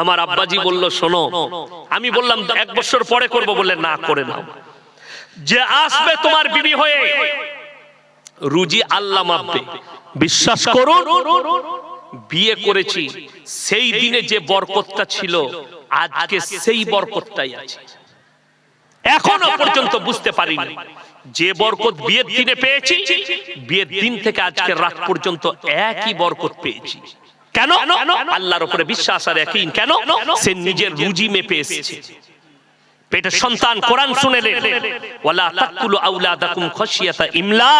আমার আব্বাজি বলল, শোনো, আমি বললাম, এক বছর পরে করব বললে, না, করে নাও। যে আসবে তোমার বিবি হয়ে, রুজি আল্লাহ মাপবে। বিশ্বাস করুন, বিয়ে করেছি, সেই দিনে যে বরকতটা ছিল, আজকে সেই বরকতটাই আছে। এখনও পর্যন্ত বুঝতে পারিনি, যে বরকত বিয়ের দিনে পেয়েছি, বিয়ের দিন থেকে আজকে রাত পর্যন্ত একই বরকত পেয়েছি। কেন? আল্লাহর উপরে বিশ্বাস আর একই কেন? সে নিজের রুজি মেপে এসেছে। পেটের সন্তান কোরআন শুনেলেন ওয়ালা তাকুলু আউলাদাকুম খাশিয়াতা ইমলা।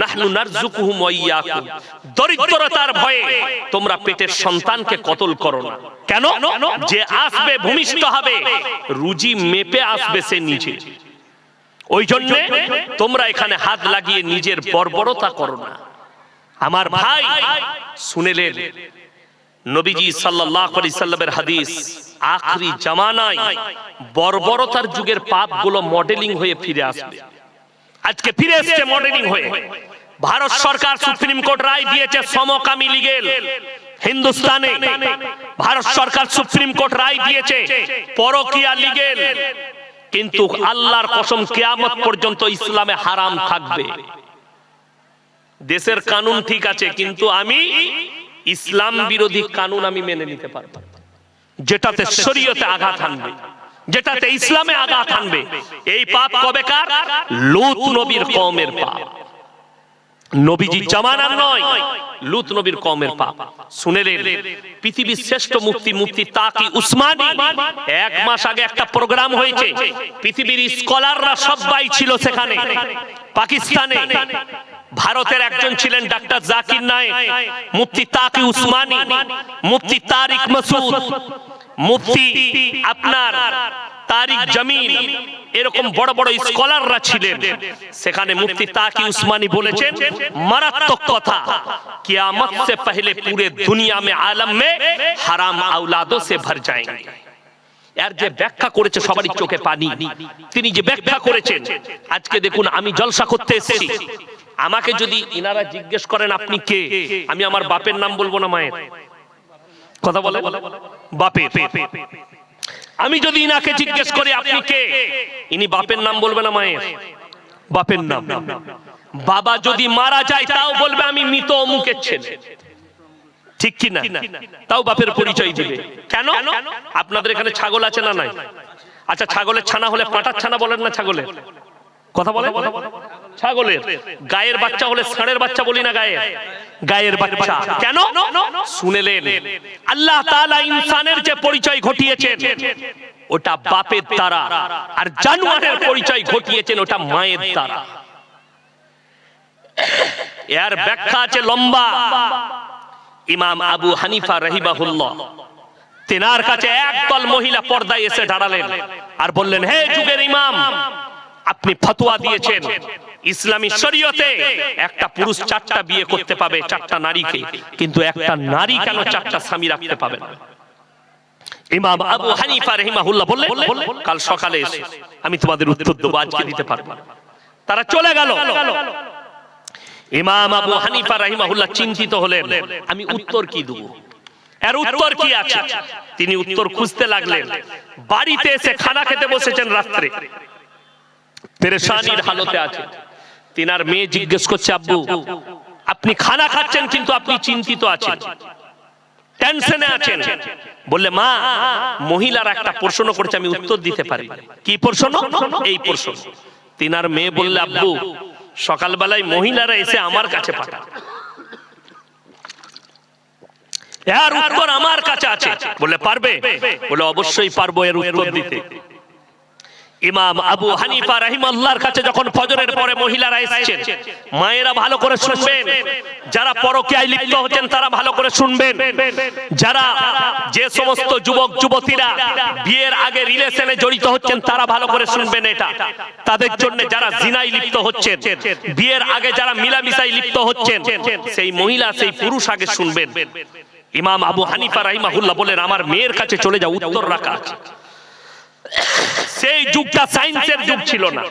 নাহনু নারযুকুহুম ওয়া ইয়াকুম দরিদ্রতার ভয়ে তোমরা পেটের সন্তানকে কতল করো না। কেন? যে আসবে ভূমিষ্ঠ হবে রুজি মেপে আসবে সে নিজে। ওই জন্য তোমরা এখানে হাত লাগিয়ে নিজের বর্বরতা করো না। আমার ভাই শুনেলেন। নবীজি সাল্লাল্লাহু আলাইহি সাল্লামের হাদিস আখরি জামানায় বর্বরতার যুগের পাপগুলো মডেলিং হয়ে ফিরে আসবে। আজকে ফিরে এসেছে মডেলিং হয়ে। ভারত সরকার সুপ্রিম কোর্ট রায় দিয়েছে সমকামী লিগেল হিন্দুস্তানে ভারত সরকার সুপ্রিম কোর্ট রায় দিয়েছে পরকিয়া লিগেল কিন্তু আল্লাহর কসম কিয়ামত পর্যন্ত ইসলামে হারাম থাকবে। দেশের কানুন ঠিক আছে কিন্তু আমি ইসলাম বিরোধী কানুন আমি মেনে নিতে পারব। যেটাতে শরীয়তে আঘাত আনবে যেটাতে ইসলামে আঘাত আনবে এই পাপ কবেকার? লুত নবীর কওমের পাপ। নবীজি জামানার নয় লুত নবীর কওমের পাপ। শুনেলেন পৃথিবীর শ্রেষ্ঠ মুক্তি মুক্তি তাকি উসমানী? এক মাস আগে একটা প্রোগ্রাম হয়েছে। পৃথিবীর স্কলাররা সবাই ছিল সেখানে। পাকিস্তানে ভারতের একজন ছিলেন ডাক্তার জাকির নায়েক, মুফতি তাকি উসমানি, মুফতি তারিক মাসুদ, মুফতি আপনার তারিক জামিল, এরকম বড় বড় স্কলাররা ছিলেন। সেখানে মুফতি তাকি উসমানি বলেছেন, মারাত্মক কথা, কিয়ামত সে পহলে পুরে দুনিয়া মে আলম মে হারাম আউলাদো সে ভর যায়েঙ্গে। এর যে ব্যাখ্যা করেছে সবারই চোখে পানি। তিনি যে ব্যাখ্যা করেছেন, আজকে দেখুন আমি জলসা করতে এসেছি। আমাকে যদি ইনারা জিজ্ঞেস করেন, আপনি কে? আমি আমার বাপের নাম বলব না, মায়ের। কথা বলে বাপের। আমি যদি ইনাকে জিজ্ঞেস করি, আপনি কে? ইনি বাপের নাম বলবে না, মায়ের। বাপের নাম। বাবা যদি মারা যায়, তাও বলবে, আমি মৃত অমুকের ছেলে। ঠিক কি না তাও বাপের পরিচয় দিবে। কেন? আপনাদের এখানে ছাগল আছে না নাই? আচ্ছা ছাগলের ছানা হলে পাটার ছানা বলেন না ছাগলের? কথা বলে ছাগলের। গায়ের বাচ্চা হলে ষাঁড়ের বাচ্চা বলি না গায়ের? গায়ের বাচ্চা। কেন? শুনেলেন। আল্লাহ তাআলা ইনসানের যে পরিচয় ঘটিয়েছেন, ওটা বাপের দ্বারা আর জানোয়ারের পরিচয় ঘটিয়েছেন, ওটা মায়ের দ্বারা। এর ব্যাখ্যা আছে লম্বা। ইমাম আবু হানিফা রহিমাহুল্লাহ। তেনার কাছে একদল মহিলা পর্দায় এসে দাঁড়ালেন আর বললেন, হে যুগের ইমাম, আপনি ফতোয়া দিয়েছেন। ইসলামী শরীয়তে একটা পুরুষ চারটা বিয়ে করতে পাবে চারটা নারীকে, কিন্তু একটা নারী কেন চারটা স্বামী রাখতে পাবে ইমাম আবু হানিফা রহিমাহুল্লাহ বললেন, কাল সকালে এসে, আমি তোমাদের উত্তর দেবো, আজকে দিতে পারব তারা চলে গেল। ইমাম আবু হানিফা রাহিমাহুল্লাহ চিন্তিত হলেন, আমি উত্তর কি দেব? এর উত্তর কি আছে? তিনি উত্তর খুঁজতে লাগলেন, বাড়িতে এসে খানা খেতে বসেছেন রাত্রে। পেরেশানির হালতে আছে। তিনার মেয়ে জিজ্ঞেস করছে, আব্বু, আপনি খানা খাচ্ছেন কিন্তু আপনি চিন্তিত আছেন। টেনশনে আছেন। বললে, মা, মহিলার একটা প্রশ্ন করছে, আমি উত্তর দিতে পারি। কি প্রশ্ন? এই প্রশ্ন। তিনার মেয়ে বললে, আব্বু সকালবেলায় মহিলারা এসে আমার কাছে পাঠায়। এর উত্তর আমার কাছে আছে। বলে পারবে? বলে অবশ্যই পারব। এর উত্তর দিতে। ইমাম আবু হানিফা রাহিমাল্লাহর কাছে যখন ফজরের পরে মহিলারা এসেছেন, মায়েরা ভালো করে শুনবেন। যারা পরকীয়ায় লিপ্ত হচ্ছেন, তারা ভালো করে শুনবেন। যারা যে সমস্ত যুবক, যুবতীরা বিয়ের আগে রিলেশনে জড়িত হচ্ছেন, তারা ভালো করে শুনবেন এটা। তাদের জন্য যারা জিনাই লিপ্ত হচ্ছেন, বিয়ের আগে যারা মিলামিশাই লিপ্ত হচ্ছেন, সেই মহিলা, সেই পুরুষ আগে শুনবেন। ইমাম আবু হানিফা রাহিমাহুল্লাহ বলেন, আমার মেয়ের কাছে চলে যাও, উত্তর রাখা আছে। সেই যুগটা সায়েন্সের যুগ ছিল না।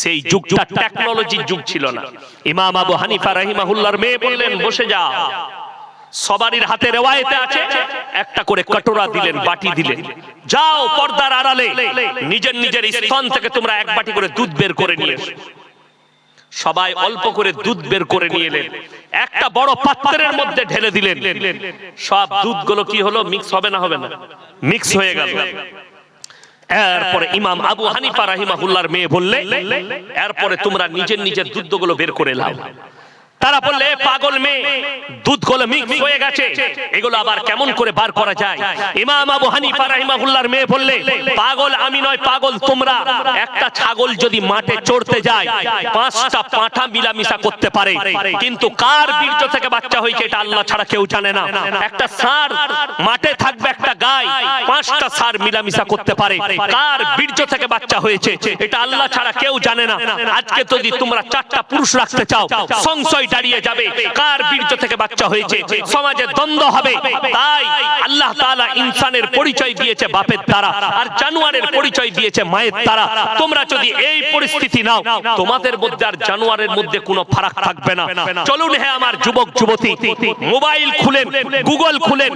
সেই যুগটা টেকনোলজির যুগ ছিল না। ইমাম আবু হানিফা রাহিমাহুল্লাহর মেয়ে বললেন, বসে যাও সবারির হাতে রেওয়ায়েতে আছে। একটা করে কটোরা দিলেন, বাটি দিলেন। যাও পর্দার আড়ালে। নিজের নিজের স্তন থেকে তোমরা এক বাটি করে দুধ বের করে নিয়ে। সবাই অল্প করে দুধ বের করে নিয়ে এলেন। একটা বড় পাত্রের মধ্যে ঢেলে দিলেন। সব দুধগুলো কি হলো? মিক্স হবে না হবে না? মিক্স হয়ে গেল। এরপরে ইমাম আবু হানিফা রাহিমাহুল্লাহর মেয়ে বললে এরপরে তোমরা নিজের নিজের যুদ্ধগুলো বের করে লাও। তারা বললে "এ পাগল মেয়ে দুধগুলো মিক্স হয়ে গেছে। এগুলো আবার কেমন করে বার করা যায়? ইমাম আবু হানিফা রাহিমাহুল্লাহর মেয়ে বললে, পাগল আমি নয়, পাগল তোমরা। একটা ছাগল যদি মাঠে চড়তে যায়, পাঁচটা পাঁঠা মিলামিশা করতে পারে। কিন্তু কার বীর্য থেকে বাচ্চা হয়েছে এটা আল্লাহ ছাড়া কেউ জানে না। একটা সার মাঠে থাকবে একটা গায় পাঁচটা সার মিলামিশা করতে পারে। কার বীর্য থেকে বাচ্চা হয়েছে, এটা আল্লাহ ছাড়া কেউ জানে না। আজকে যদি তোমরা চারটা পুরুষ রাখতে চাও, সংশয় দাঁড়িয়ে যাবে। কার বীর্য থেকে বাচ্চা হয়েছে? সমাজে দ্বন্দ্ব হবে। তাই আল্লাহ তাআলা ইনসানের পরিচয় দিয়েছে বাপের দ্বারা। আর জানোয়ারের পরিচয় দিয়েছে মায়ের দ্বারা। তোমরা যদি এই পরিস্থিতি নাও তোমাদের মধ্যে আর জানোয়ারের মধ্যে কোনো ফারাক থাকবে না। চলুন হ্যাঁ আমার যুবক যুবতী মোবাইল খুলেন গুগল খুলেন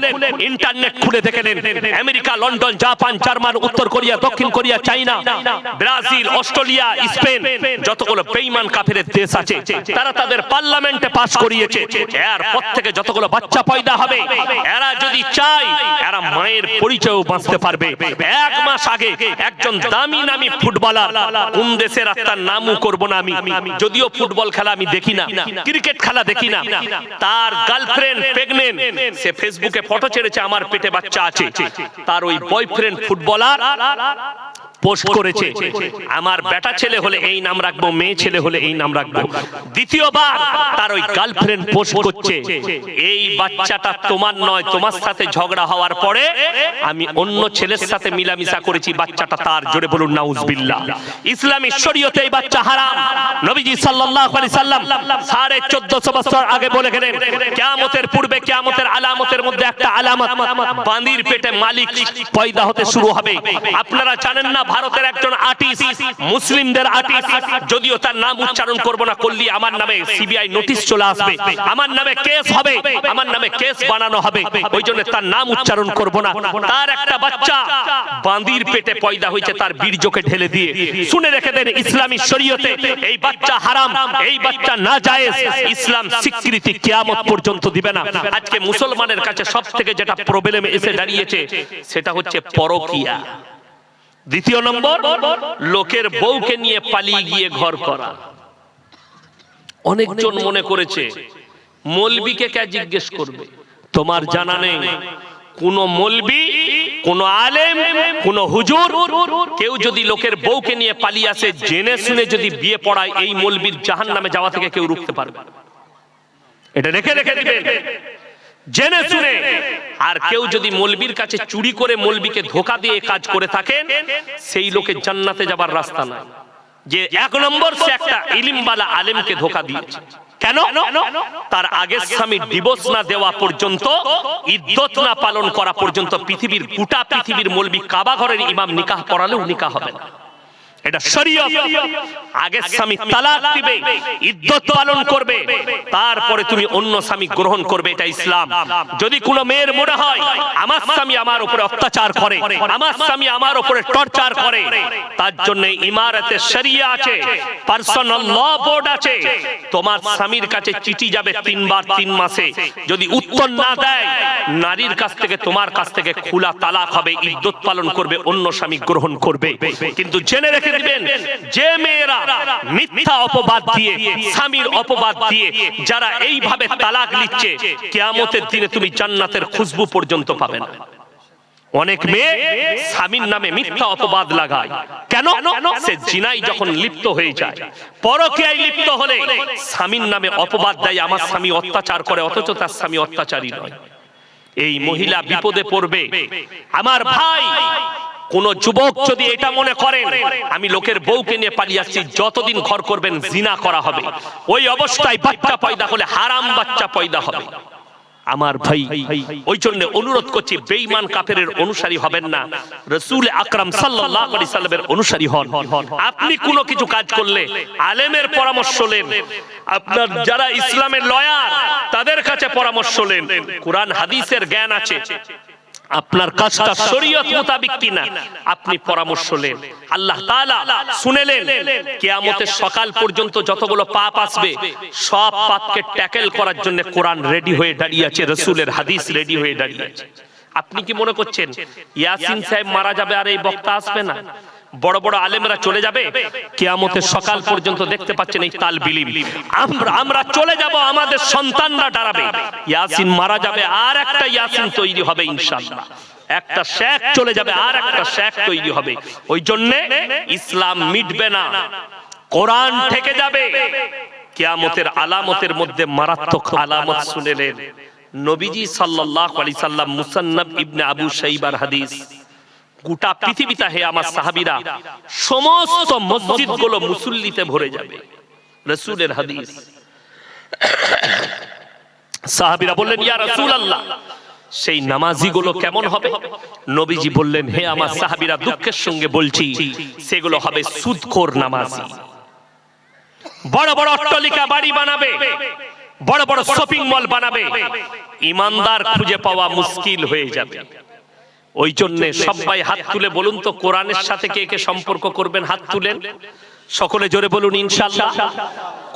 ইন্টারনেট খুলে দেখে নেন। আমেরিকা লন্ডন জাপান জার্মান উত্তর কোরিয়া দক্ষিণ Korea China Brazil Australia Spain. যতগুলো বেইমান কাফেরের দেশ আছে তারা তাদের পার্লামেন্টে পাস করিয়েছে। এরপর থেকে যতগুলো বাচ্চা পয়দা হবে, এরা যদি চায়, এরা মায়ের পরিচয়ও বাঁচতে পারবে। এক মাস আগে একজন দামি নামি ফুটবলার কোন দেশের আর তার নামও করব না আমি। যদিও ফুটবল খেলা আমি দেখি না, ক্রিকেট খেলা দেখি না। তার গার্লফ্রেন্ড প্রেগনেন্ট সে ফেসবুকে ফটো ছেড়েছে, আমার পেটে বাচ্চা আছে। তার ওই বয়ফ্রেন্ড ফুটবলার পোস্ট করেছে। আমার বেটা ছেলে হলে এই নাম রাখব মেয়ে ছেলে হলে এই নাম রাখব। দ্বিতীয়বার তার ওই গার্লফ্রেন্ড পোস্ট করছে। এই বাচ্চাটা তোমার নয় তোমার সাথে ঝগড়া হওয়ার পরে আমি অন্য ছেলের সাথে মিলামিশা করেছি বাচ্চাটা তার জোরে বলুন নাউজবিল্লাহ। ইসলামী শরীয়তে এই বাচ্চা হারাম। নবীজি সাল্লাল্লাহু আলাইহি সাল্লাম সাড়ে চোদ্দশো বছর আগে বলে গেলেন কিয়ামতের পূর্বে কিয়ামতের আলামতের মধ্যে একটা আলামত বান্দির পেটে মালিক পয়দা হতে শুরু হবে। আপনারা জানেন না ভারতের একজন আর্টিস্ট মুসলিমদের আর্টিস্ট যদিও তার নাম উচ্চারণ করব না, করলি আমার নামে সিবিআই নোটিশ চলে আসবে। আমার নামে কেস হবে, আমার নামে কেস বানানো হবে, ওই জন্য তার নাম উচ্চারণ করব না। তার একটা বাচ্চা বান্দির পেটে পয়দা হয়েছে, তার বীর্যকে ঢেলে দিয়ে। শুনে রেখে দেন ইসলামী শরীয়তে, এই বাচ্চা হারাম, এই বাচ্চা না জায়েজ, ইসলাম স্বীকৃতি কিয়ামত পর্যন্ত দিবে না। আজকে মুসলমানের কাছে সব থেকে যেটা প্রবলেম এসে দাঁড়িয়েছে, সেটা হচ্ছে পরকিয়া। দ্বিতীয় নম্বর, লোকের বউকে নিয়ে পালিয়ে গিয়ে ঘর করা। অনেকজন মনে করেছে, মলবিকে কে জিজ্ঞেস করবে? তোমার জানা নেই। কোন মলবি, কোন আলেম, কোন হুজুর, কেউ যদি লোকের বউকে নিয়ে পালিয়ে আসে, জেনে শুনে যদি বিয়ে পড়ায়, এই মলবির জাহান নামে যাওয়া থেকে কেউ রুখতে পারবে এটা রেখে রেখে দিবেন জেনে শুনে আর কেউ যদি মলবির কাছে চুরি করে মলবিকে ধোকা দিয়ে কাজ করে থাকেন সেই লোকের জান্নাতে যাবার রাস্তা নাই যে এক নম্বর সে একটা ইলিমবালা আলেমকে ধোকা দিয়েছে। কেন? তার আগের স্বামী ডিভোর্স না দেওয়া পর্যন্ত ইদ্যত না পালন করা পর্যন্ত পৃথিবীর গোটা পৃথিবীর মলবি কাবা ঘরের ইমাম নিকাহ পড়ালেও নিকাহ হবে না। এটা শরীয়ত। আগে স্বামী তালাক দিবে ইদ্যত পালন করবে তারপরে তুমি অন্য স্বামী গ্রহণ করবে এটা ইসলাম। যদি কোনো মেয়ের মনে হয় আমার স্বামী আমার উপরে অত্যাচার করে আমার স্বামী আমার উপরে টর্চার করে তার জন্য ইমারতে শরিয়া আছে পার্সোনাল ল বোর্ড আছে তোমার স্বামীর কাছে চিঠি যাবে তিনবার তিন মাসে। যদি উত্তর না দেয় নারীর কাছ থেকে তোমার কাছ থেকে খোলা তালাক হবে ইদ্যত পালন করবে অন্য স্বামী গ্রহণ করবে। কিন্তু জেনে রেখে দিবেন, যে মেয়েরা মিথ্যা অপবাদ দিয়ে, স্বামীর অপবাদ দিয়ে যারা এইভাবে তালাক নিচ্ছে কেয়ামতের দিনে তুমি জান্নাতের খুশবু পর্যন্ত পাবে না। অনেক মেয়ে স্বামীর নামে মিথ্যা অপবাদ লাগায়। কেন? সে জিনাই যখন লিপ্ত হয়ে যায়। পরকীয়ায় লিপ্ত হলে স্বামীর নামে অপবাদ দেয়, আমার স্বামী অত্যাচার করে, অথচ তার স্বামী অত্যাচারী নয়। এই মহিলা বিপদে পড়বে। আমার ভাই কোন যুবক যদি এটা মনে করেন, আমি লোকের বউকে নিয়ে পালিয়ে আসছি, যতদিন ঘর করবেন, জিনা করা হবে। ওই অবস্থায় বাচ্চা পয়দা হলে হারাম বাচ্চা পয়দা হবে। আমার ভাই, ওই জন্য অনুরোধ করছি, বেঈমান কাফেরের অনুসারী হবেন না। রসুল আকরাম সাল্লাল্লাহু আলাইহি সাল্লামের অনুসারী হন। আপনি কোনো কিছু কাজ করলে, আলেমের পরামর্শ নেন। আপনার যারা ইসলামের লয়ার, তাদের কাছে পরামর্শ নেন। কোরআন, হাদিসের জ্ঞান আছে। আপনার কাজটা শরীয়ত মোতাবিক কিনা আপনি পরামর্শ নেন। আল্লাহ তাআলা শুনেলেন, কিয়ামতের সকাল পর্যন্ত যতগুলো পাপ আসবে, সব পাপকে ট্যাকেল করার জন্য কোরআন রেডি হয়ে দাঁড়িয়ে আছে রাসূলের হাদিস রেডি হয়ে দাঁড়িয়ে আছে আপনি কি মনে করছেন, ইয়াসিন সাহেব মারা যাবে আর এই বক্তা আসবে না? বড় বড় আলেমরা চলে যাবে, কিয়ামতের সকাল পর্যন্ত দেখতে পাচ্ছেন এই তাল বিলিম আমরা আমরা চলে যাব, আমাদের সন্তানরা দাঁড়াবে। ইয়াসিন মারা যাবে, আর একটা ইয়াসিন তৈরি হবে, ইনশাআল্লাহ। একটা শেখ চলে যাবে, আর একটা শেখ তৈরি হবে। ওই জন্য ইসলাম মিটবে না। কোরআন থেকে যাবে। কিয়ামতের আলামতের মধ্যে মারাত্মক আলামত শুনেলেন নবীজি সাল্লাল্লাহু আলাইহি সাল্লাম মুসান্নাব ইবনে আবু শাইবার হাদিস। গোটা পৃথিবীতে হে আমার সাহাবীরা, সমস্ত মসজিদগুলো মুসল্লিতে ভরে যাবে। রাসূলের হাদিস। সাহাবীরা বললেন, ইয়া রাসূলুল্লাহ, সেই নামাজিগুলো কেমন হবে? নবীজি বললেন, হে আমার সাহাবীরা, দুঃখের সঙ্গে বলছি, সেগুলো হবে সুদখোর নামাজি। বড় বড় অট্টালিকা বাড়ি বানাবে, বড় বড় শপিং মল বানাবে, ইমানদার খুঁজে পাওয়া মুশকিল হয়ে যাবে। ওই জন্য সবাই হাত তুলে বলুন তো কোরআনের সাথে কে কে সম্পর্ক করবেন? হাত তুলেন। সকলে জোরে বলুন ইনশাআল্লাহ।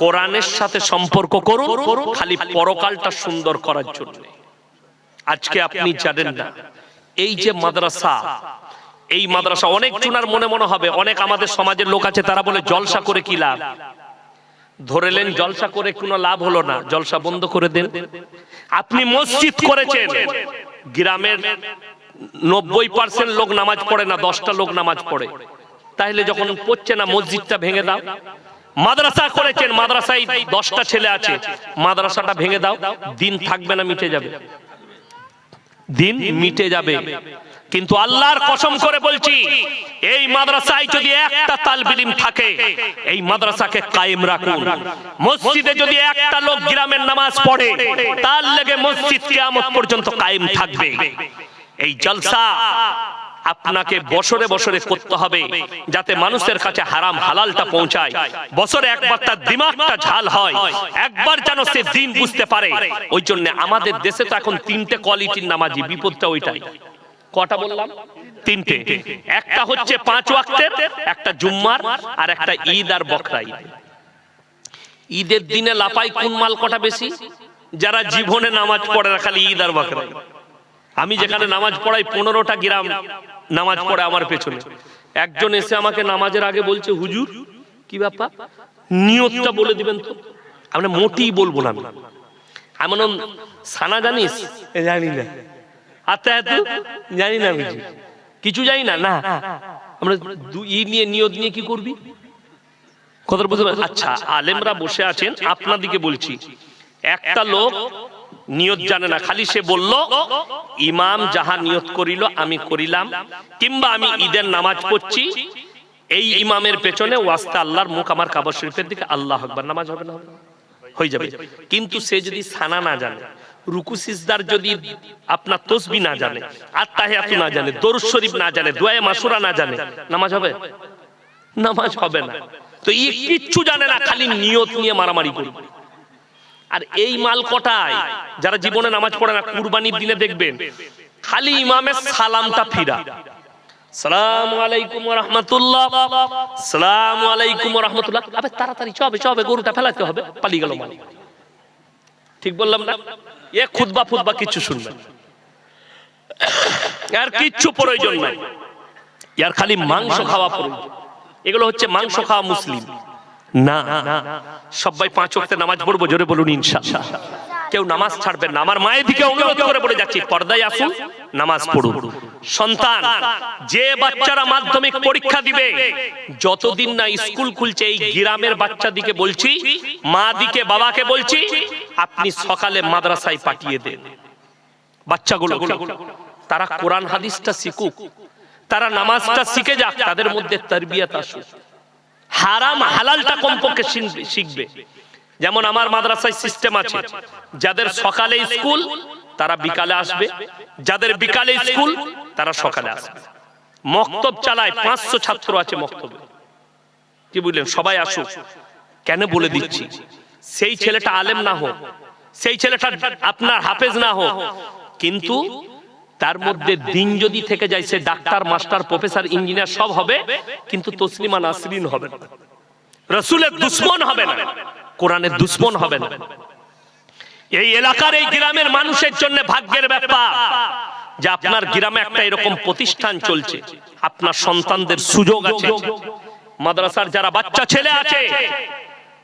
কোরআনের সাথে সম্পর্ক করুন খালি পরকালটা সুন্দর করার জন্য। আজকে আপনি জানেন না এই যে মাদ্রাসা এই মাদ্রাসা অনেক জনার মনে মনে হবে অনেক আমাদের সমাজের লোক আছে তারা বলে জলসা করে কি লাভ? ধরেলেন জলসা করে কোনো লাভ হলো না জলসা বন্ধ করে দেন। আপনি মসজিদ করেছেন। গ্রামের নব্বই পার্সেন্ট লোক নামাজ পড়ে না, দশটা লোক নামাজ পড়ে। তাহলে যখন পড়ছে না, মসজিদটা ভেঙে দাও। মাদ্রাসা করেছেন, মাদ্রাসায় দশটা ছেলে আছে। মাদ্রাসাটা ভেঙে দাও, দিন থাকবে না, মিটে যাবে। দিন মিটে যাবে। কিন্তু আল্লাহর কসম করে বলছি, এই মাদ্রাসায় যদি একটা তালবিলিম থাকে, এই মাদ্রাসাকে কায়েম রাখুন। মসজিদে যদি একটা লোক গ্রামের নামাজ পড়ে, তার লেগে মসজিদ কিয়ামত পর্যন্ত কায়েম থাকবে। এই জলসা আপনাকে বছরে বছরে করতে হবে যাতে মানুষের কাছে হারাম হালালটা পৌঁছায়। বছরে একবার তার দিমাগটা ঝাল হয়। একবার যেন সে দিন বুঝতে পারে। ওই জন্য আমাদের দেশে তো এখন তিনটে কোয়ালিটির নামাজি, বিপদটা ওইটাই। কটা বললাম? তিনটে। একটা হচ্ছে পাঁচ ওয়াক্তের, একটা জুম্মার আর একটা ঈদ আর বকরা ঈদ ঈদের দিনে লাপাই কোন মাল কটা বেশি? যারা জীবনে নামাজ পড়ে খালি ঈদ আর বকরা। আমি যেখানে নামাজ পড়াই পনেরোটা গ্রাম নামাজ পড়ে আমার পেছনে। একজন এসে আমাকে নামাজের আগে বলছে হুজুর কি ব্যাপার? নিয়তটা বলে দিবেন তো। আমরা মোটেই বলব না আমি। আমি সানা জানিস? "এ, জানি না। আত্মা এত? জানি না কিছু কিছু জানি না? না। আমরা ই নিয়ে নিয়ত নিয়ে কি করবি? কথা বুঝতে? আচ্ছা আলেমরা বসে আছেন আপনাদিকে বলছি। একটা লোক নিয়ত জানে না। খালি সে বলল, ইমাম যাহা নিয়ত করিল, আমি করিলাম। কিংবা আমি ঈদের নামাজ পড়ছি, এই ইমামের পেছনে ওয়াস্তা আল্লাহর মুখ আমার কাবার শরীফের দিকে, আল্লাহ আকবার, নামাজ হবে না হয়ে যাবে। কিন্তু সে যদি সানা না জানে, রুকু, সিজদার যদি আপনার তসবি না জানে আত্মাহিয়াতু না জানে, দরুদ শরীফ না জানে দোয়া মাসুরা না জানে, নামাজ হবে? নামাজ হবে না। তো ই কিচ্ছু জানে না, খালি নিয়ত নিয়ে মারামারি করবে। আর এই মাল কটায় যারা জীবনে নামাজ পড়ে না, কুরবানির দিনে দেখবেন, খালি ইমামের সালামটা ফিরা। সালাম তাড়াতাড়ি, চবে চবে, গরুটা ফেলাতে হবে, পালিয়ে গেল ঠিক বললাম না? এ কিচ্ছু প্রয়োজন ইয়ার খালি মাংস খাওয়া প্রয়োজন। এগুলো হচ্ছে মাংস খাওয়া মুসলিম। সবাই পাঁচ ওয়াক্তে নামাজ পড়ব, জোরে বলুন ইনশাআল্লাহ। কেউ নামাজ ছাড়বেন না। আমার মায়ের দিকে অনুরোধ করে বলে যাচ্ছি, পর্দায় আসুন, নামাজ পড়ুন। সন্তান, যে বাচ্চারা মাধ্যমিক পরীক্ষা দিবে, যতদিন না স্কুল খুলছে, এই গ্রামের বাচ্চা দিকে বলছি, মা দিকে, বাবাকে বলছি, আপনি সকালে মাদ্রাসায় পাঠিয়ে দেন। বাচ্চাগুলো, তারা কোরআন হাদিসটা শিখুক, তারা নামাজটা শিখে যাক, তাদের মধ্যে তরবিয়ত আসুক। হারাম হালালটা কমপক্ষে শিখবে- যেমন আমার মাদ্রাসায় সিস্টেম আছে। যাদের সকালে স্কুল তারা বিকালে আসবে। যাদের বিকালে স্কুল তারা সকালে আসবে। মক্তব চালায় পাঁচশো ছাত্র আছে মক্তবে। কি বুঝলেন সবাই আসুক। কেন বলে দিচ্ছি? সেই ছেলেটা আলেম না হোক, সেই ছেলেটা আপনার হাফেজ না হোক, কিন্তু তার মধ্যে দিন যদি থেকে যায় সে ডাক্তার মাস্টার প্রফেসর ইঞ্জিনিয়ার সব হবে কিন্তু তসলিমা নাসরিন হবে না। রসুলের দুশ্মন হবে না। কোরআনের দুশ্মন হবে না। এই এলাকার এই গ্রামের মানুষের জন্য ভাগ্যের ব্যাপার যে আপনার গ্রামে একটা এরকম প্রতিষ্ঠান চলছে। আপনার সন্তানদের সুযোগ আছে। মাদ্রাসার যারা বাচ্চা ছেলে আছে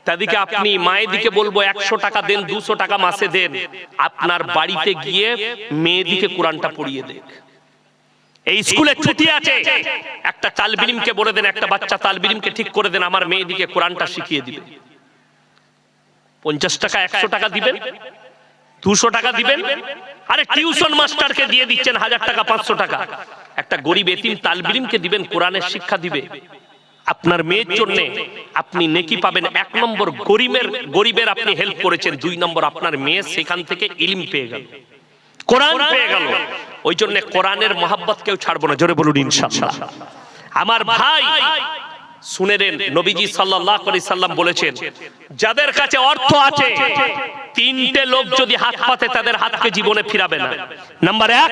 তাদেরকে আপনি মায়ের দিকে বলব একশো টাকা দেন দুশো টাকা মাসে দেন। আপনার বাড়িতে গিয়ে মেয়েদিকে কোরআনটা পড়িয়ে দেখ এই স্কুলে ছুটি আছে। একটা তালবিলিমকে বলে দেন একটা বাচ্চা তালবিলিমকে ঠিক করে দেন আমার মেয়েদিকে কোরআনটা শিখিয়ে দিবে পঞ্চাশ টাকা একশো টাকা দিবেন দুশো টাকা দিবেন আরে টিউশন মাস্টারকে দিয়ে দিচ্ছেন হাজার টাকা পাঁচশো টাকা। একটা গরিব এতিম তালবিলিমকে দিবেন কোরআনের শিক্ষা দিবে। আপনার মেয়ের জন্য আপনি নেকি পাবেন এক নম্বর গরিবের গরিবের আপনি হেল্প করেছেন দুই নম্বর আপনার মেয়ে সেখান থেকে ইলিম পেয়ে গেল। কোরআন পেয়ে গেল। ওই জন্য কোরআনের মহাব্বত কেউ ছাড়বো না জোরে বলুন ইনশাআল্লাহ। আমার ভাই শুনে নেন, নবীজি সাল্লাল্লাহু আলাইহি সাল্লাম বলেছেন, যাদের কাছে অর্থ আছে, তিনটে লোক যদি হাত পাতে, তাদের হাতকে জীবনে ফিরাবে না। নাম্বার এক,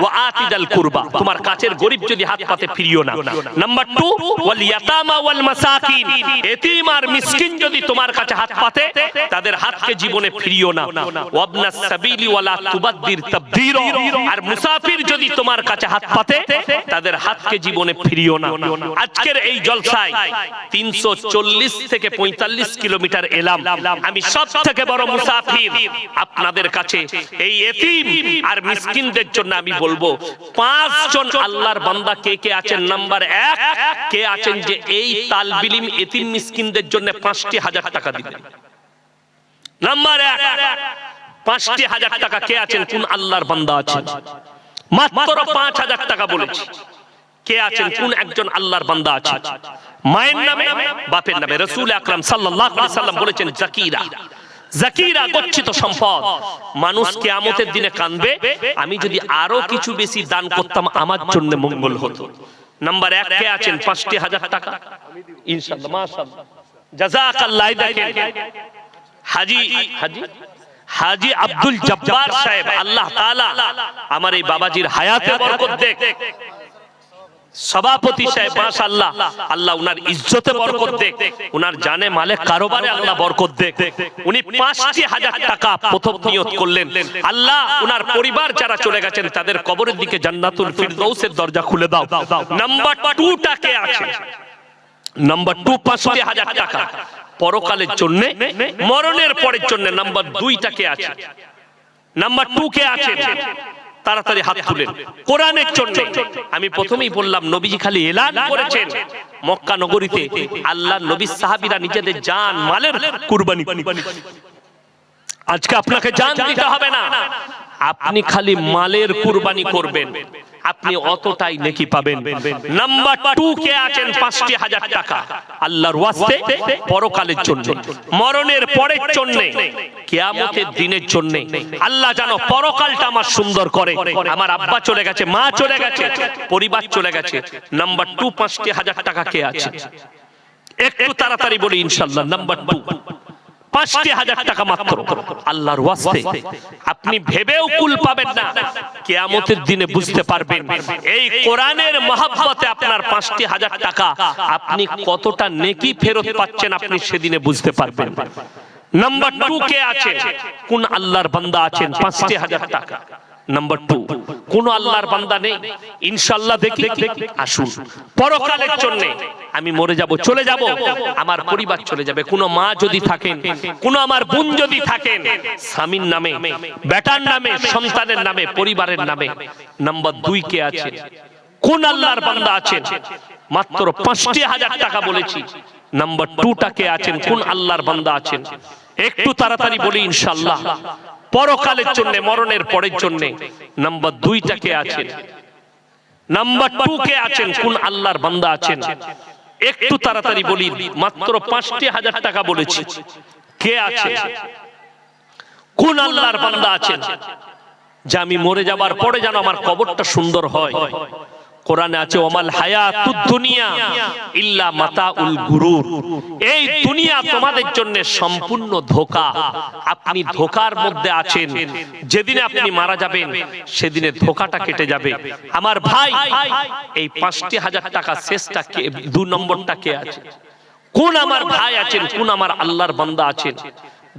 ওয়া আতিদাল কুরবা, তোমার কাছের গরিব যদি হাত পাতে, ফিরিও না। নাম্বার টু ওয়াল ইয়াতামা ওয়াল মাসাকিন, এতিম আর মিসকিন যদি তোমার কাছে হাত পাতে, তাদের হাতকে জীবনে ফিরিও না। ওয়াবনাস সাবিলি ওয়ালা তুবাদ্দির তাবদীর আর মুসাফির যদি তোমার কাছে হাত পাতে, তাদের হাতকে জীবনে ফিরিও না। আজকের এই জলসায় পাঁচটি হাজার টাকা পাঁচটি হাজার টাকা কে আছেন? আল্লাহর বান্দা আছেন? মাত্র পাঁচ হাজার টাকা বলেছি। কে আছেন? কোন একজন আল্লাহর বান্দা আছে? মায়ের নামে বাপের নামে। রসুল আকরাম সাল্লাল্লাহু আলাইহি সাল্লাম বলেছেন জাকিরা। জাকিরা গচ্ছিত সম্পদ। মানুষ কিয়ামতের দিনে কাঁদবে। আমি যদি আরও কিছু বেশি দান করতাম আমার জন্য মঙ্গল হতো। নাম্বার এক কে আছেন? পাঁচটি হাজার টাকা। মাশাআল্লাহ। জাযাকাল্লাহ দেখেন। হাজি হাজি হাজি আব্দুল জব্বার সাহেব আল্লাহ তাআলা আমার এই বাবাজির হায়াতে বরকত দেখ। সভাপতি সাহেব মাশাআল্লাহ। আল্লাহ উনার ইজ্জতে বরকত দেখ। উনার জানে মালে কারোবারে আল্লাহ বরকত দেখ। উনি পাঁচটি হাজার টাকা প্রথম নিয়ত করলেন। আল্লাহ উনার পরিবার যারা চলে গেছেন তাদের কবরের দিকে জান্নাতুল ফিরদৌসের দরজা খুলে দাও। নাম্বার টু টাকে আছে। নাম্বার টু পাঁচটি হাজার টাকা। পরকালের জন্য মরণের পরের জন্য নাম্বার দুইটাকে আছে। নাম্বার টু কে আছে। তাড়াতাড়ি হাত তুলেন কোরআনের জন্য। আমি প্রথমেই বললাম নবীজি খালি এলান করেছেন। মক্কা নগরীতে আল্লাহ নবী সাহাবিরা নিজেদের জান মালের কুরবানি। আজকে আপনাকে জান দিতে হবে না। আপনি খালি মালের কুরবানি। করবেন। আপনি অতটাই নেকি পাবেন। নাম্বার টু কে আছেন পাঁচটি হাজার টাকা। আল্লাহর ওয়াস্তে পরকালের জন্য। মরণের পরের জন্য। কেয়ামতের দিনের জন্য। আল্লাহ জানো পরকালটা আমার সুন্দর করে। আমার আব্বা চলে গেছে মা চলে গেছে পরিবার চলে গেছে। নাম্বার টু পাঁচটি হাজার টাকা কে আছে? একটু তাড়াতাড়ি বলি ইনশাল্লাহ নাম্বার টু পাঁচটি হাজার টাকা মাত্র। আল্লাহর ওয়াস্তে। আপনি ভেবেও কুল পাবেন না। কেয়ামতের দিনে বুঝতে পারবেন। এই কোরআনের মহাব্বতে আপনার পাঁচটি হাজার টাকা আপনি কতটা নেকি ফেরত পাচ্ছেন আপনি সেদিনে বুঝতে পারবেন। নাম্বার টু কে আছে কোন আল্লাহর বান্দা আছেন? পাঁচটি হাজার টাকা। নাম্বার টু কোন আল্লাহর বান্দা নেই। ইনশাল্লাহ দেখি আসুন। পরকালের জন্য আমি মরে যাব, চলে যাব, আমার পরিবার চলে যাবে। কোন মা যদি থাকেন, কোন আমার বোন যদি থাকেন, স্বামীর নামে, বেটার নামে, সন্তানের নামে, পরিবারের নামে। নাম্বার দুই কে আছে কোন আল্লাহর বান্দা আছেন? মাত্র পাঁচটি হাজার টাকা বলেছি। নাম্বার টু টাকে আছেন? কোন আল্লাহর বান্দা আছেন? একটু তাড়াতাড়ি বলি ইনশাল্লাহ পরকালের জন্য, মরণের পরের জন্য নাম্বার দুইটাকে আছেন? নাম্বার টু কে আছেন? কোন আল্লাহর বান্দা আছেন? একটু তাড়াতাড়ি বলি, মাত্র পাঁচটি হাজার টাকা বলেছি। কে আছে কোন আল্লাহর বান্দা আছেন? যে আমি মরে যাবার পরে যেন আমার কবরটা সুন্দর হয়। কোরআনে আছে, ওমাল হায়াতুদ দুনিয়া ইল্লা মাতাউল গুরুর। এই দুনিয়া তোমাদের জন্য সম্পূর্ণ ধোকা। আপনি ধোকার মধ্যে আছেন। যেদিনে আপনি মারা যাবেন, সেদিনে ধোকাটা কেটে যাবে। আমার ভাই, এই পাঁচটি হাজার টাকা শেষটা কে, দু নম্বরটা কে আছে? কোন আমার ভাই আছেন, কোন আমার আল্লাহর বান্দা আছেন?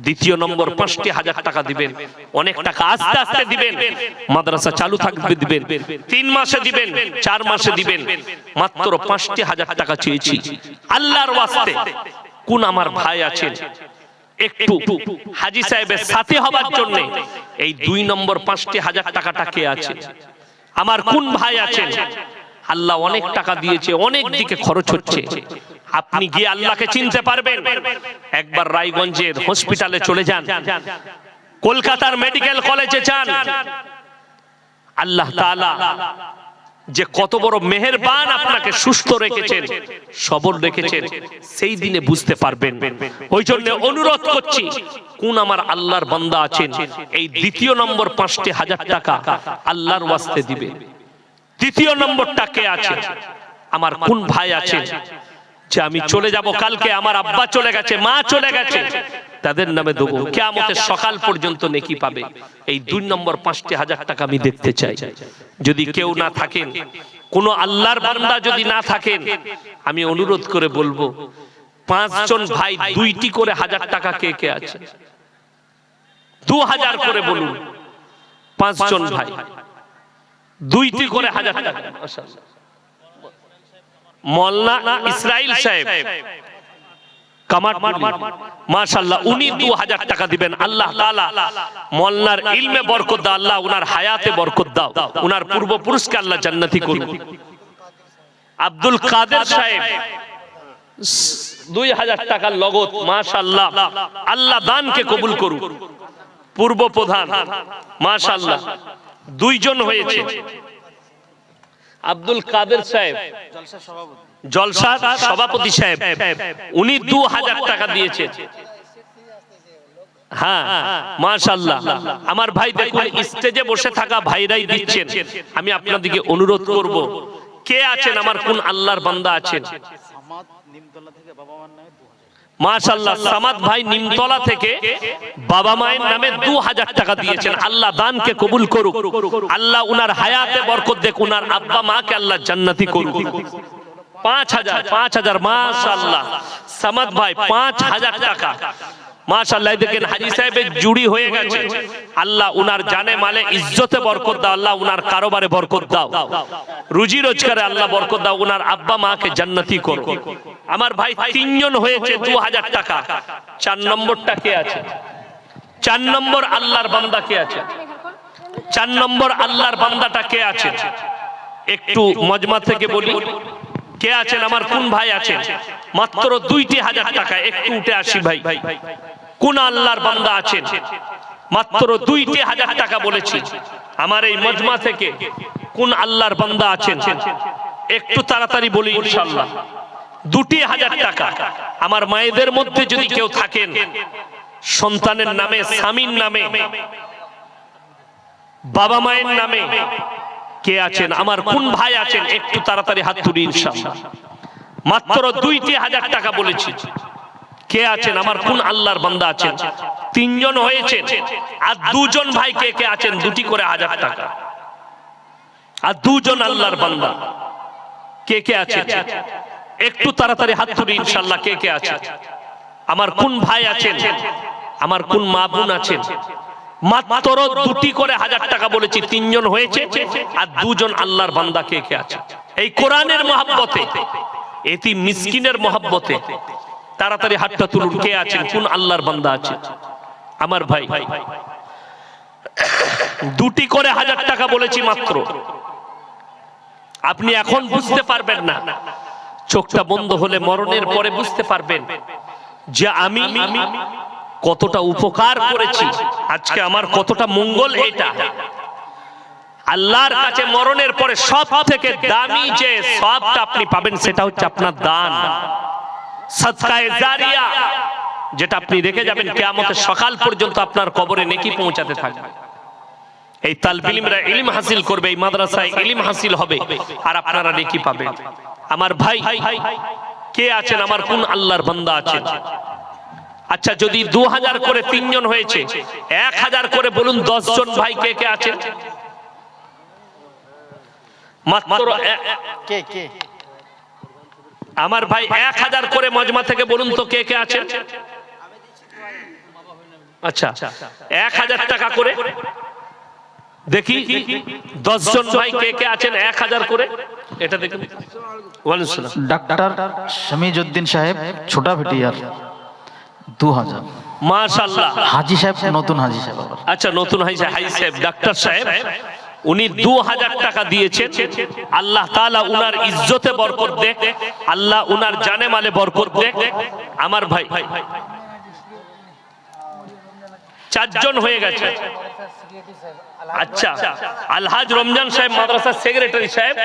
দ্বিতীয় নম্বর পাঁচটি হাজার টাকা দিবেন। অনেক টাকা আস্তে আস্তে দিবেন। মাদ্রাসা চালু থাকবে দিবেন। তিন মাসে দিবেন, চার মাসে দিবেন। মাত্র পাঁচটি হাজার টাকা চেয়েছি। আল্লাহর ওয়াস্তে কোন আমার ভাই আছেন? একটু হাজি সাহেবের সাথে হবার জন্য এই দুই নম্বর পাঁচটি হাজার টাকাটা কে আছে? আমার কোন ভাই আছেন? আল্লাহ অনেক টাকা দিয়েছে, অনেক দিকে খরচ হচ্ছে। আপনি গিয়ে আল্লাহকে চিনতে পারবেন। একবার রায়গঞ্জের হসপিটালে চলে যান। কলকাতার মেডিকেল কলেজে যান। আল্লাহ তাআলা যে কত বড় মেহেরবান আপনাকে সুস্থ রেখেছেন সবল রেখেছেন, সেই দিনে বুঝতে পারবেন। ওই জন্য অনুরোধ করছি, কোন আমার আল্লাহর বান্দা আছেন, এই দ্বিতীয় নম্বর পাঁচটি হাজার টাকা আল্লাহর ওয়াস্তে দিবেন। তৃতীয় নম্বরটা কে আছে? আমার কোন ভাই আছে যে আমি চলে যাব কালকে, আমার আব্বা চলে গেছে, মা চলে গেছে, তাদের নামে দেবো। কেয়ামতের সকাল পর্যন্ত নেকি পাবে। এই দুই নম্বর পাঁচটি হাজার টাকা আমি দেখতে চাই। যদি কেউ না থাকেন, কোন আল্লাহর বান্দা যদি না থাকেন, আমি অনুরোধ করে বলব, পাঁচজন ভাই দুইটি করে হাজার টাকা কে কে আছে? দু হাজার করে বলুন, পাঁচজন ভাই। দুইটি করে হাজার টাকা মাশাআল্লাহ। ইসরাইল সাহেব। মাশাল্লাহ উনি দু হাজার টাকা দিবেন। আল্লাহ তাআলা ইলমে বরকত দাও আল্লাহ উনার হায়াতে বরকত দাও। উনার পূর্বপুরুষকে আল্লাহ জান্নাতি করুন আব্দুল কাদের সাহেব। দুই হাজার টাকার লগত মাশাল্লাহ আল্লাহ দানকে কবুল করুন পূর্ব প্রধান মাশাল্লাহ দুইজন হয়েছে। আব্দুল কাদের সাহেব। জলসা সভাপতি সাহেব। উনি দু হাজার টাকা দিয়েছেন হ্যাঁ মাশাল্লাহ আমার ভাই দেখুন স্টেজে বসে থাকা ভাইরাই দিচ্ছেন। আমি আপনাদেরকে অনুরোধ করব কে আছেন? আমার কোন আল্লাহর বান্দা আছেন? মাশাল্লাহ সামাদ ভাই নিমতলা থেকে বাবা মায়ের নামে দু হাজার টাকা দিয়েছেন। আল্লাহ দানকে কবুল করুক। আল্লাহ উনার হায়াতে বরকত দেখ উনার আব্বা মাকে আল্লাহ জান্নাতি করুক। পাঁচ হাজার পাঁচ হাজার মাশাল্লাহ সামাদ ভাই পাঁচ হাজার টাকা। দেখেন হাজি সাহেবের জুড়ি হয়ে গেছে। আল্লাহ উনার জানে মালে ইজ্জতে বরকত দাও আল্লাহ উনার কারোবারে বরকত দাও। রুজি রোজগারে আল্লাহ বরকত দাও উনার আব্বা মাকে জান্নাতি করো আমার ভাই তিনজন হয়েছে দু হাজার টাকা। চার নম্বরটা কে আছে? চার নম্বর আল্লাহর বান্দা কে আছে? চার নম্বর আল্লাহর বান্দাটা কে আছে? একটু মজমা থেকে বলি। কে আছেন? আমার কোন ভাই আছেন? মাত্র দুইটি হাজার টাকা। একটু উঠে আসি ভাই। কোন আল্লাহর বান্দা আছেন? মাত্র দুইটি হাজার টাকা বলেছি। আমার এই মজমা থেকে কোন আল্লাহর বান্দা আছেন? একটু তাড়াতাড়ি বলি ইনশাল্লাহ দুটি হাজার টাকা। আমার মায়েদের মধ্যে যদি কেউ থাকেন, সন্তানের নামে, স্বামীর নামে, বাবা মায়ের নামে কে আছেন? আমার কোন ভাই আছেন? একটু তাড়াতাড়ি হাত তুলি মাত্র দুইটি হাজার টাকা বলেছি। কে আছেন? আমার কোন আল্লাহর বান্দা আছেন? তিনজন হয়েছেন। আর দুজন ভাই কে কে আছেন? দুটি করে হাজার টাকা। আর দুজন আল্লাহর বান্দা। কে কে আছেন? একটু তাড়াতাড়ি হাত তুলি ইনশাআল্লাহ, কে কে আছে আমার কোন ভাই আছেন? আমার কোন মা বোন আছেন? মাত্র দুটি করে হাজার টাকা বলেছি, তিনজন হয়েছে আর দুজন আল্লাহর বান্দা কে কে আছে? এই কোরআনের মহাব্বতে এটি মিসকিনের মহাব্বতে, তাড়াতাড়ি হাতটা তুলুন, কে আছেন? কোন আল্লাহর বান্দা আছে? আমার ভাই, দুটি করে হাজার টাকা বলেছি মাত্র। আপনি এখন বুঝতে পারবেন না। চোখটা বন্ধ হলে মরণের পরে বুঝতে পারবেন যে আমি কতটা উপকার করেছি। আজকে আমার কতটা মঙ্গল এটা। আল্লাহর কাছে মরণের পরে সব থেকে দামি যে সবটা আপনি পাবেন সেটা হচ্ছে আপনার দান। যেটা আপনি রেখে যাবেন সকাল পর্যন্ত আপনার কবরে নেকি পৌঁছাতে থাকবে। এই তালবিলিমরা ইলিম হাসিল করবে, এই মাদ্রাসায় ইলিম হাসিল হবে, আর আপনারা নেকি পাবেন। আমার ভাই কে আছেন? আমার কোন আল্লাহর বান্দা আছেন আচ্ছা যদি দু হাজার করে তিনজন হয়েছে এক হাজার করে বলুন দশ জন ভাই কে কে আছেন? মাত্র কে কে? আমার ভাই এক হাজার করে মজমা থেকে বলুন তো কে কে আছেন? আচ্ছা এক হাজার টাকা করে দেখি দশ জন ভাই কে কে আছেন? এক হাজার করে। এটা দেখুন ডাক্তার শমিজউদ্দিন সাহেব ছোটা ভেটিয়ার দু হাজার মাশাআল্লাহ। হাজি সাহেব নতুন হাজি সাহেব আচ্ছা নতুন হাই হাই সাহেব। ডাক্তার সাহেব উনি দু হাজার টাকা দিয়েছেন। আল্লাহ তাআলা উনার ইজ্জতে বরকত দেখ। আল্লাহ উনার জানে মালে বরকত দেখ। আমার ভাই চারজন হয়ে গেছে। আচ্ছা আলহাজ রমজান সাহেব মাদ্রাসার সেক্রেটারি সাহেব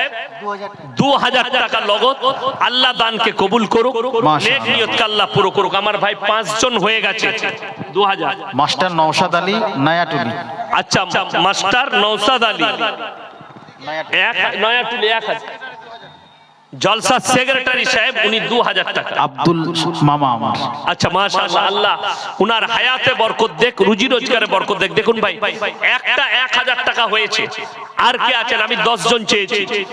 দু হাজার টাকা লগত আল্লাহ দানকে কবুল করুক। নেক নিয়তকে আল্লাহ পুরো করুক। আমার ভাই পাঁচজন হয়ে গেছে দু হাজার মাস্টার নওশাদ আলী নয়াটুলি। আচ্ছা মাস্টার নৌসাদ আলী এক নয়াটুলি এক হাজার। জলসা সেক্রেটারি সাহেব উনি দু হাজার টাকা। আব্দুল মামা আমার। আচ্ছা মাশাআল্লাহ আল্লাহ উনার হায়াতে বরকত দেখ রুজি রোজগারে বরকত দেখ। দেখুন ভাই একটা এক হাজার টাকা হয়েছে। আর কে আছেন? আমি দশ জন চেয়েছি।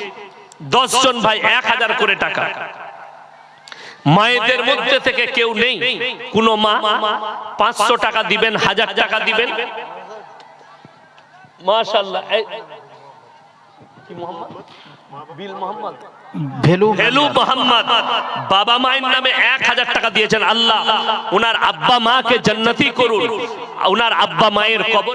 দশ জন ভাই এক হাজার করে টাকা। মায়েদের মধ্যে থেকে কেউ নেই। কোন মা পাঁচশো টাকা দিবেন হাজার টাকা দিবেন। মাশাআল্লাহ এই- কি মোহাম্মদ? বিল মোহাম্মদ? ভেলু ভেলু মোহাম্মদ। বাবা মায়ের নামে এক হাজার টাকা দিয়েছেন আল্লাহ। ওনার আব্বা মাকে জান্নাতি করুন। ওনার আব্বা মায়ের কবর